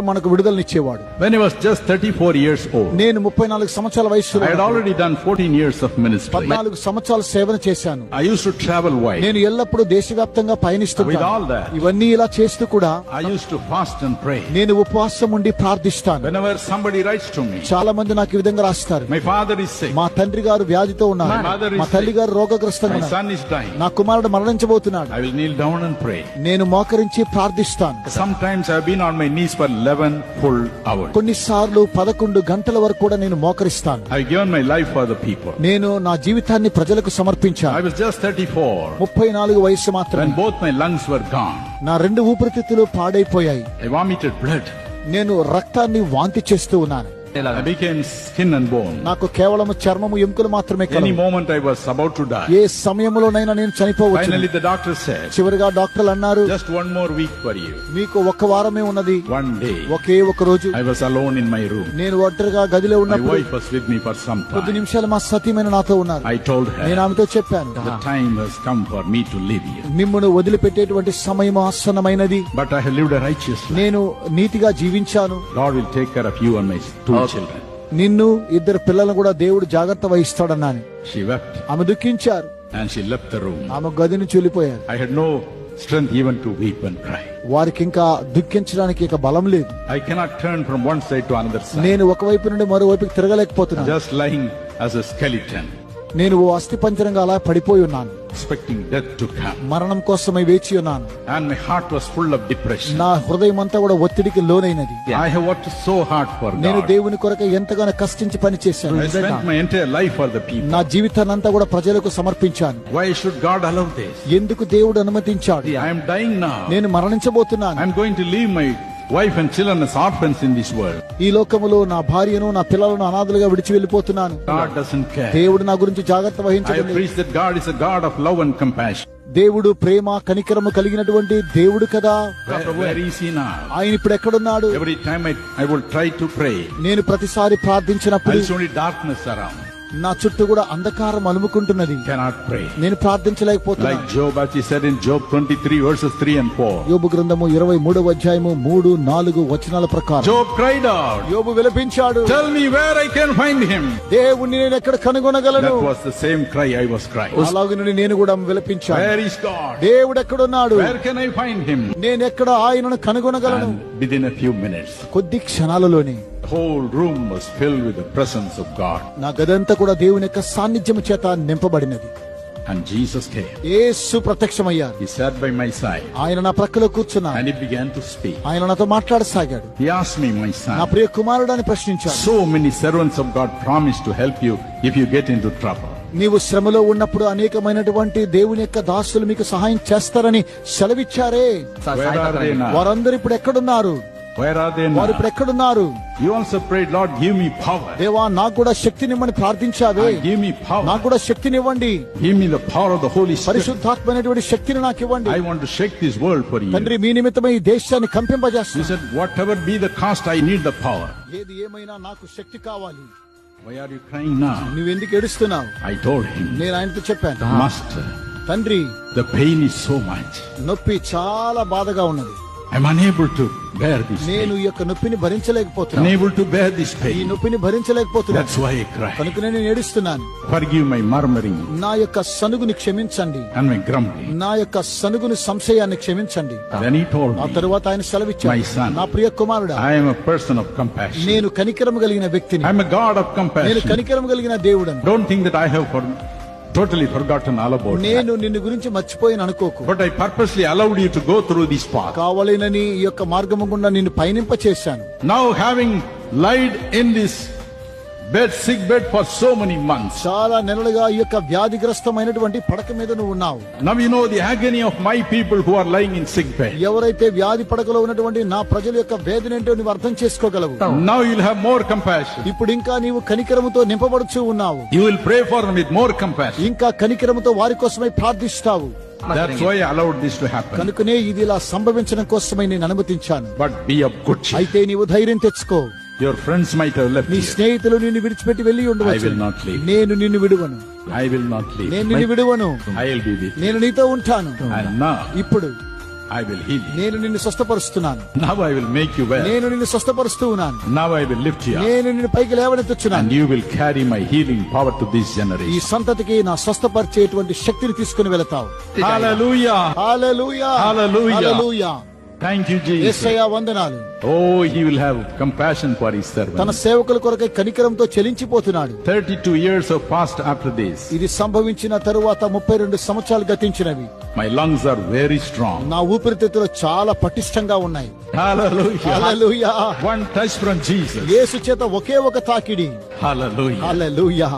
మనకు విడుదలనిచ్చేవాడు. When was just thirty four years నేను ముప్పై నాలుగు సంవత్సరాల వయసు already done fourteen years of minister పద్నాలుగు సంవత్సరాలు సేవన చేశాను. I use to travel why నేను ఎల్లప్పుడూ దేశవ్యాప్తంగా పయనిస్తూ విత్ ఆల్ ఇవన్నీ ఇలా చేస్తూ కూడా I use to fast and pray నేను ఉపవాసం ఉండి ప్రార్థిస్తాను. Whenever somebody writes to చాలా మంది నాకు ఈ విధంగా రాస్తారు. మై ఫాదర్ ఇస్ మా తండ్రి గారు వ్యాధితో ఉన్నారు. మా తల్లి గారు రోగగ్రస్తంగా నా కుమారుడు మరణించబోతున్నాడు. I will down and pray నేను మోకరించి ప్రార్థిస్తాను. Sometimes I on my knees for 11 full hours. కొన్నిసార్లు పదకొండు గంటల వరకు కూడా నేను మోకరిస్తాను I've given my life for the people. నేను నా జీవితాన్ని ప్రజలకు I సమర్పించాను was just 34 ముప్పై నాలుగు వయసు మాత్రమే both my lungs were gone. నా రెండు ఊపిరితిత్తులు పాడైపోయాయి I vomited blood. నేను రక్తాన్ని వాంతి చేస్తూ ఉన్నాను నాకు కేవలం చర్మము ఎముకలు మాత్రమే moment I was about a సమయంలోనైనా నేను చనిపోవచ్చు. డాక్టర్ చివరిగా డాక్టర్ అన్నారు just one more week for you మీకు ఒక వారమే ఉన్నది. వన్ డే ఒకే ఒక రోజు. I was alone in my room నేను ఒంటరిగా గదిలో ఉన్న వైఫ్ వాస్ విత్ మీ కొద్ది నిమిషాలు మా సతీమైన నాతో ఉన్నారు. ఐ టోల్డ్ హర్ నేను ఆమెతో చెప్పాను the time has come for me వదిలిపెట్టేటువంటి సమయం ఆసన్నమైనది. But I have lived a నేను నీతిగా జీవించాను. God will take care of two children. నిన్ను ఇద్దరు పిల్లలను కూడా దేవుడు జాగ్రత్త వహిస్తాడన్నాను She wept ఆమె దుఃఖించారు and she left the room. ఆమె గది నుంచి వెళ్ళిపోయారు I had no strength even to weep and cry. వారికి ఇంకా దుఃఖించడానికి ఇక బలం లేదు I cannot turn from one side to another side. నేను ఒకవైపు నుండి మరోవైపుకి తిరగలేకపోతున్నాను Just lying as a skeleton, నేను ఓ అస్థి పంజరంగా అలా పడిపోయి ఉన్నాను expecting death to come. మరణం కోసమై వేచి ఉన్నాను And my heart was full of depression. నా హృదయం అంతా కూడా ఒత్తిడికి లోనైనది I have worked so hard for నేను. దేవుని కొరకు ఎంతగానో కష్టించి పనిచేశాను I spent my entire life for the people. నా జీవితాన్ని అంతా కూడా ప్రజలకు సమర్పించాను Why should God allow this? ఎందుకు దేవుడు అనుమతించాడు I am dying now. నేను మరణించబోతున్నాను I'm going to leave my wife and children as orphans in this world. ఈ లోకములో నా భార్యను నా పిల్లలను అనాథలుగా విడిచి వెళ్ళిపోతున్నాను God doesn't care. దేవుడు నా గురించి జాగ్రత్త I వహించడం preached that God is a God of love and compassion. దేవుడు ప్రేమ కనికరము కలిగినటువంటి దేవుడు కదా where is He now? ఆయన ఇప్పుడు ఎక్కడున్నాడు Every time I, I will try to pray, నేను ప్రతిసారి ప్రార్థించినప్పుడు there is only darkness around. నా చుట్టూ కూడా అంధకారం అలుముకుంటున్నది. నేను యోబు గ్రంథము ఇరవై మూడవ అధ్యాయము మూడు నాలుగు వచనాల ప్రకారం. యోబు విలపించాడు. దేవుణ్ణి నేను ఎక్కడ కనుగొనగలను? అలాగే నేను కూడా విలపించాను. దేవుడు ఎక్కడున్నాడు? నేను ఎక్కడ ఆయనను కనుగొనగలను? విదిన్ ఫ్యూ మినిట్స్ కొద్ది క్షణాలలోనే the whole room was filled with the presence of God. నా గదంతా కూడా దేవుని యొక్క సాన్నిధ్యం చేత నింపబడినది And Jesus came. Yesu ప్రత్యక్షమయ్యారు He sat by my side ఆయన నా ప్రక్కలో కూర్చున్నారు and he began to speak. ఆయన నాతో మాట్లాడసాగాడు He asked me, My నా son, ప్రియ కుమారుడు అని ప్రశ్నించాడు so many servants of God promise to help you if you get into trouble. నీవు శ్రమలో ఉన్నప్పుడు అనేకమైనటువంటి దేవుని యొక్క దాసులు మీకు సహాయం చేస్తారని సెలవిచ్చారే? వారందరూ ఇప్పుడు ఎక్కడున్నారు Where are they వారు now? ఇప్పుడు ఎక్కడున్నారు You also prayed, Lord, give me power. దేవా నాకు కూడా శక్తినివ్వని ప్రార్థించావే And give me power. నాకు కూడా శక్తినివ్వండి Give me the power of the Holy Spirit. పరిశుద్ధాత్మైనటువంటి శక్తిని నాకు ఇవ్వండి I want to shake this world for you. తండ్రి మీ నిమిత్తమై ఈ దేశాన్ని You కంపింపజేస్తా said, whatever be the cost, I need the power. ఏది ఏమైనా నాకు శక్తి కావాలి Why are you crying now? నువ్వెందుకు ఏడుస్తున్నావు I told him, నేను ఆయనతో చెప్పాను Master, తండ్రి the pain is so much. నొప్పి చాలా బాధగా ఉన్నది I'm unable to bear this నేను. ఈ యొక్క నొప్పిని భరించలేకపోతున్నాను Unable to bear this ఈ pain. నొప్పిని భరించలేకపోతున్నాను That's why I cry. కనుక నేను ఏడుస్తున్నాను Forgive my murmuring నా యొక్క సనుగుని క్షమించండి and my grumbling. నా యొక్క సనుగుని సంశయాన్ని క్షమించండి Then he told ఆ తరువాత ఆయన My సెలవిచ్చాడు son. నా ప్రియ కుమారుడా I am a person of compassion. నేను కనికరం కలిగిన వ్యక్తిని I'm a God of నేను compassion. కనికరం కలిగిన దేవుడను Don't think that I have for, totally forgotten all about that. నేను నిన్ను గురించి మర్చిపోయిన అనుకోకు But I purposely allowed you to go through this path. కావాలనని ఈ యొక్క మార్గము గుండా నిన్ను పయనింప చేశాను Now having lied in this bed sick bed for so many months చాలా నెలలుగా ఈ యొక్క వ్యాధిగ్రస్తమైనటువంటి పడక మీద నువ్వు ఉన్నావు. Now you know the agony of my people who are lying in sick bed ఎవరైతే వ్యాధి పడకలో ఉన్నటువంటి నా ప్రజల యొక్క వేదన ఏంటో నువ్వు అర్థం చేసుకోగలవు. Now you will have more compassion ఇప్పుడు ఇంకా నీవు కనికరముతో నింపబడుచు ఉన్నావు. You will pray for me with more compassion ఇంకా కనికరముతో వారి కోసమే ప్రార్థిస్తావు. That's why I allowed this to happen. కనుకనే ఇది ఇలా సంభవించడం కోసమే నేను అనుమతించాను. బట్ బి అప్ గుడ్ అయితే నీవు ధైర్యం తెచ్చుకో. Your friends might have left నీ. స్నేహితులు నిన్ను విడిచిపెట్టి వెళ్ళి I ఉండవచ్చు will not leave. నేను నిన్ను విడువను I will not leave. నేను నిన్ను విడువను I'll be with you. నేను నీతో ఉంటాను ఇప్పుడు I will heal you. నేను నిన్ను స్వస్థపరుస్తున్నాను Now I will make you well. నేను నిన్ను స్వస్థపరుస్తూ ఉన్నాను Now I will lift you up. నేను నిన్ను పైకి లేవనెత్తుచున్నాను And you will carry my healing power to this ఈ. సంతతికి నా స్వస్థపరిచేటువంటి శక్తిని తీసుకుని వెళతావు Hallelujah. Hallelujah Hallelujah. Hallelujah Thank you, Jesus. యేసయ్య వందనాలు Oh, he will have compassion for his తన servant. సేవకుల కొరకై కనికరంతో చెలించిపోతున్నాడు 32 years have passed after this. ఇది సంభవించిన తరువాత ముప్పై రెండు సంవత్సరాలు గతించినవి My lungs are very strong. నా ఊపిరితిత్తులు చాలా పటిష్టంగా ఉన్నాయి Hallelujah. Hallelujah One touch from Jesus. యేసు చేత ఒకే ఒక తాకిడి Hallelujah. హల్లెలూయా